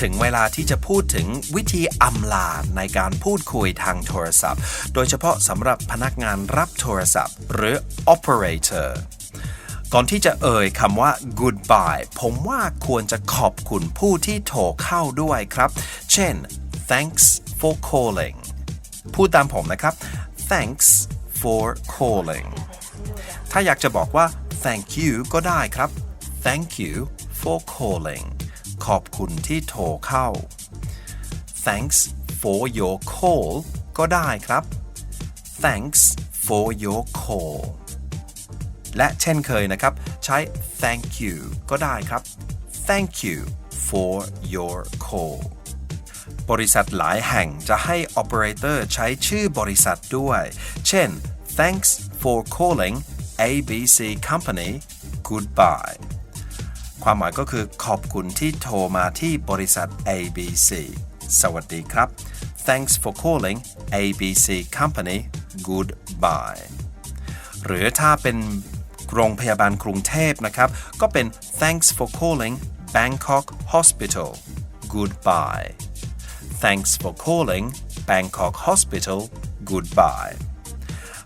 ถึงเวลาที่จะพูดถึงวิธีอำลาในการพูดคุยทางโทรศัพท์ โดยเฉพาะสำหรับพนักงานรับโทรศัพท์ หรือ operator ก่อนที่จะเอ่ยคำว่า goodbye ผมว่าควรจะขอบคุณผู้ที่โทรเข้าด้วยครับ เช่น thanks for calling พูดตามผมนะครับ thanks for calling ถ้าอยากจะบอกว่า thank you ก็ได้ครับ thank you for calling ขอบคุณที่โทรเข้า thanks for your call ก็ได้ครับ thanks for your call และเช่นเคยนะครับ ใช้ thank you ก็ได้ครับ thank you for your call บริษัทหลายแห่งจะให้ operator ใช้ชื่อบริษัทด้วย เช่น thanks for calling ABC Company goodbye ความหมายก็คือขอบคุณที่โทรมาที่บริษัท ABC สวัสดีครับ thanks for calling ABC Company goodbye หรือถ้าเป็นโรงพยาบาลกรุงเทพนะครับ ก็เป็น thanks for calling Bangkok Hospital goodbye thanks for calling Bangkok Hospital goodbye